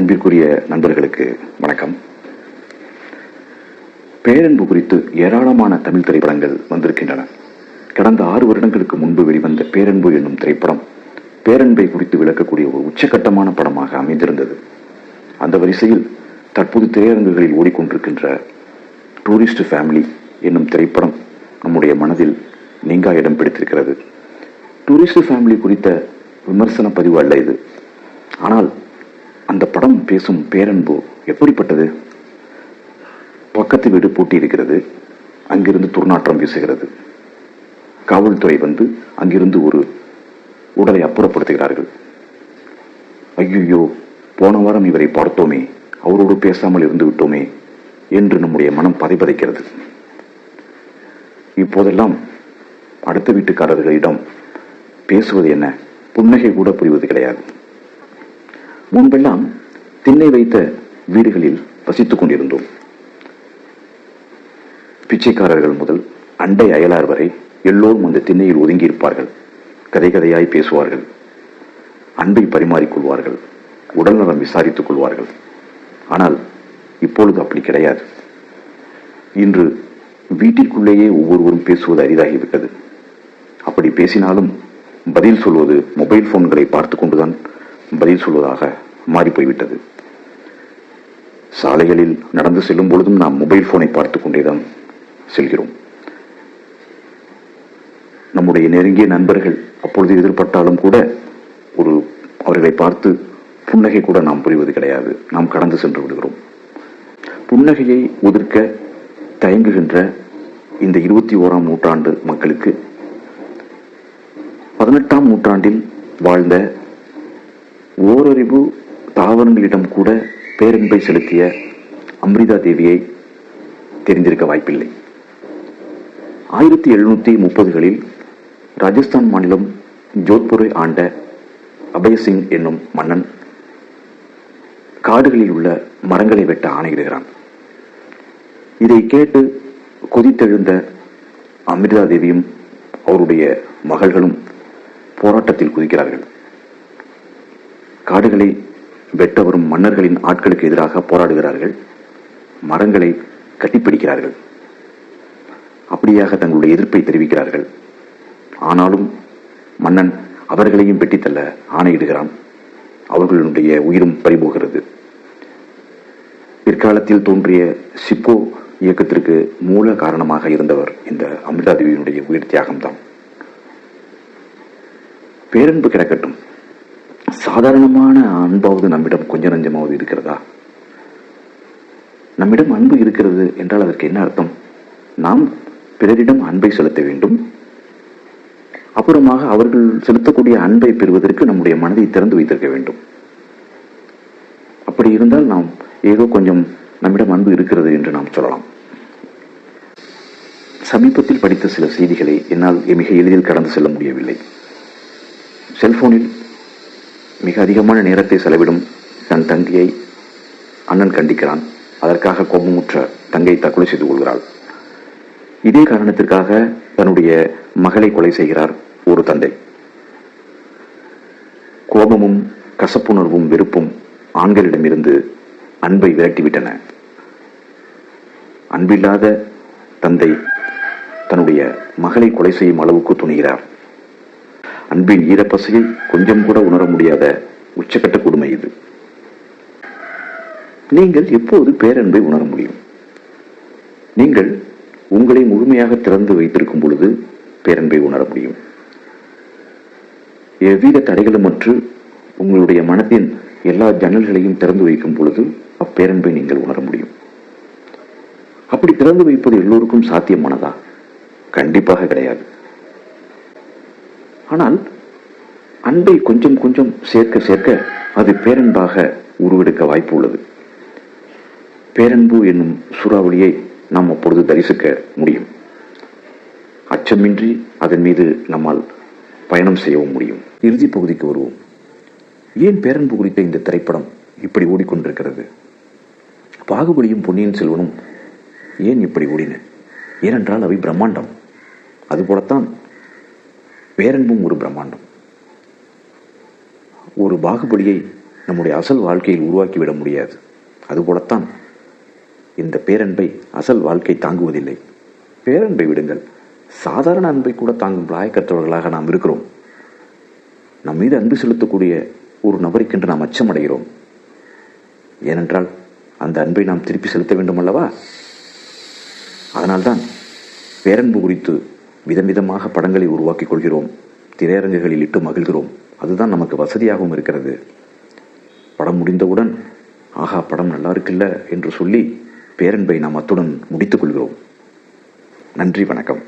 அன்பிற்குரிய நண்பர்களுக்கு வணக்கம். பேரன்பு குறித்து ஏராளமான தமிழ் திரைப்படங்கள் வந்திருக்கின்றன. கடந்த ஆறு வருடங்களுக்கு முன்பு வெளிவந்த பேரன்பு என்னும் திரைப்படம் பேரன்பை குறித்து விளக்கக்கூடிய ஒரு உச்சகட்டமான படமாக அமைந்திருந்தது. அந்த வரிசையில் தற்போது திரையரங்குகளில் ஓடிக்கொண்டிருக்கின்ற டூரிஸ்ட் ஃபேமிலி என்னும் திரைப்படம் நம்முடைய மனதில் நீங்கா இடம் பிடித்திருக்கிறது. டூரிஸ்ட் ஃபேமிலி குறித்த விமர்சன பதிவு அல்ல இது. ஆனால் அந்த படம் பேசும் பேரன்பு எப்படிப்பட்டது? பக்கத்து வீடு பூட்டி இருக்கிறது அங்கிருந்து துர்நாற்றம் வீசுகிறது. காவல்துறை வந்து அங்கிருந்து ஒரு உடலை அப்புறப்படுத்துகிறார்கள். ஐயோ போன வாரம் இவரை பார்த்தோமே. அவரோடு பேசாமல் இருந்து விட்டோமே என்று நம்முடைய மனம் பதைபதைக்கிறது. இப்போதெல்லாம் அடுத்த வீட்டுக்காரர்களிடம் பேசுவது என்ன? புன்னகை கூட புரிவது கிடையாது. முன்பெல்லாம் திண்ணை வைத்த வீடுகளில் வசித்துக் கொண்டிருந்தோம். பிச்சைக்காரர்கள் முதல் அண்டை அயலார் வரை எல்லோரும் அந்த திண்ணையில் ஒதுங்கி இருப்பார்கள் கதை கதையாய் பேசுவார்கள் அன்பை பரிமாறிக்கொள்வார்கள் உடல்நலம் விசாரித்துக் கொள்வார்கள். ஆனால் இப்பொழுது அப்படி கிடையாது. இன்று வீட்டிற்குள்ளேயே ஒவ்வொருவரும் பேசுவது அரிதாகிவிட்டது. அப்படி பேசினாலும் பதில் சொல்வது மொபைல் போன்களை பார்த்து கொண்டுதான் பதில் சொல்வதாக மாறி போய்விட்டது. சாலைகளில் நடந்து செல்லும் பொழுதும் நாம் மொபைல் போனை பார்த்து கொண்டேதான் செல்கிறோம். நம்முடைய நெருங்கிய நண்பர்கள் அப்பொழுது எதிர்பட்டாலும் கூட ஒரு அவர்களை பார்த்து புன்னகை கூட நாம் புரிவது கிடையாது. நாம் கடந்து சென்று விடுகிறோம். புன்னகையை ஒதுக்க தயங்குகின்ற இந்த இருபத்தி ஓராம் நூற்றாண்டு மக்களுக்கு பதினெட்டாம் நூற்றாண்டில் வாழ்ந்த ஓரறிவு தாவரங்களிடம் கூட பேரன்பை செலுத்திய அம்ரிதா தேவியை தெரிந்திருக்க வாய்ப்பில்லை. ஆயிரத்தி எழுநூத்தி முப்பதுகளில் ராஜஸ்தான் மாநிலம் ஜோத்பூரை ஆண்ட அபயசிங் என்னும் மன்னன் காடுகளில் உள்ள மரங்களை வெட்ட ஆணையிடுகிறான். இதை கேட்டு கொதித்தெழுந்த அமிர்தா தேவியும் அவருடைய மகள்களும் போராட்டத்தில் குதிக்கிறார்கள். காடுகளை வெட்ட வரும் மன்னர்களின் ஆட்களுக்கு எதிராக போராடுகிறார்கள் மரங்களை கட்டிப்பிடிக்கிறார்கள். அப்படியாக தங்களுடைய எதிர்ப்பை தெரிவிக்கிறார்கள். ஆனாலும் மன்னன் அவர்களையும் வெட்டித்தள்ள ஆணையிடுகிறான். அவர்களுடைய உயிரும் பறிபோகிறது. பிற்காலத்தில் தோன்றிய சிப்போ இயக்கத்திற்கு மூல காரணமாக இருந்தவர் இந்த அமிர்தாதேவியினுடைய உயிர் தியாகம்தான். பேரன்பு கிடக்கட்டும். சாதாரணமான அன்பாவது நம்மிடம் கொஞ்ச நஞ்சமாவது இருக்கிறதா? நம்மிடம் அன்பு இருக்கிறது என்றால் அதற்கு என்ன அர்த்தம்? நாம் பிறரிடம் அன்பை செலுத்த வேண்டும். அப்புறமாக அவர்கள் செலுத்தக்கூடிய அன்பை பெறுவதற்கு நம்முடைய மனதை திறந்து வைத்திருக்க வேண்டும். அப்படி இருந்தால் நாம் ஏதோ கொஞ்சம் நம்மிடம் அன்பு இருக்கிறது என்று நாம் சொல்லலாம். சமீபத்தில் படித்த சில செய்திகளை என்னால் மிக எளிதில் கடந்து செல்ல முடியவில்லை. செல்போனில் மிக அதிகமான நேரத்தை செலவிடும் தன் தங்கியை அண்ணன் கண்டிக்கிறான். அதற்காக கோபமுற்ற தங்கை தற்கொலை செய்து கொள்கிறாள். இதே காரணத்திற்காக தன்னுடைய மகளை கொலை செய்கிறார் ஒரு தந்தை. கோபமும் கசப்புணர்வும் வெறுப்பும் ஆண்களிடமிருந்து அன்பை விரட்டிவிட்டன. அன்பில்லாத தந்தை தன்னுடைய மகளை கொலை செய்யும் அளவுக்கு துணிகிறார். அன்பின் ஈரப்பசையை கொஞ்சம் கூட உணர முடியாத உச்சக்கட்ட கொடுமை இது. நீங்கள் எப்போது பேரன்பை உணர முடியும்? நீங்கள் உங்களை முழுமையாக திறந்து வைத்திருக்கும் பொழுது பேரன்பை உணர முடியும். எவ்வித தடைகளும் அற்று உங்களுடைய மனத்தின் எல்லா ஜன்னல்களையும் திறந்து வைக்கும் பொழுது அப்பேரன்பை நீங்கள் உணர முடியும். அப்படி திறந்து வைப்பது எல்லோருக்கும் சாத்தியமானதா? கண்டிப்பாக கிடையாது. ஆனால் அன்பை கொஞ்சம் கொஞ்சம் சேர்க்க சேர்க்க அது பேரன்பாக உருவெடுக்க வாய்ப்பு உள்ளது. பேரன்பு என்னும் சூறாவளியை நாம் அப்பொழுது தரிசிக்க முடியும். அச்சமின்றி அதன் மீது நம்மால் பயணம் செய்யவும் முடியும். இறுதி பகுதிக்கு வருவோம். ஏன் பேரன்பு குறித்த இந்த திரைப்படம் இப்படி ஓடிக்கொண்டிருக்கிறது? பாகுபலியும் பொன்னியின் செல்வனும் ஏன் இப்படி ஓடின? ஏனென்றால் அவை பிரம்மாண்டம். அதுபோலத்தான் பேரன்பும் ஒரு பிரம்மாண்டம். ஒரு பாகுபலியை நம்முடைய அசல் வாழ்க்கையில் உருவாக்கிவிட முடியாது. அதுபோலத்தான் இந்த பேரன்பை அசல் வாழ்க்கை தாங்குவதில்லை. பேரன்பை விடுங்கள். சாதாரண அன்பை கூட தாங்கும் லாயக்கற்றவர்களாக நாம் இருக்கிறோம். நம் மீது அன்பு செலுத்தக்கூடிய ஒரு நபருக்கென்று நாம் அச்சமடைகிறோம். ஏனென்றால் அந்த அன்பை நாம் திருப்பி செலுத்த வேண்டும் அல்லவா அதனால்தான் பேரன்பு குறித்து விதம் விதமாக படங்களை உருவாக்கிக் கொள்கிறோம். திரையரங்குகளில் இட்டு மகிழ்கிறோம். அதுதான் நமக்கு வசதியாகவும் இருக்கிறது. படம் முடிந்தவுடன் ஆஹா படம் நல்லா இருக்குல்ல என்று சொல்லி பேரன்பை நாம் அத்துடன் முடித்துக் கொள்கிறோம். நன்றி வணக்கம்.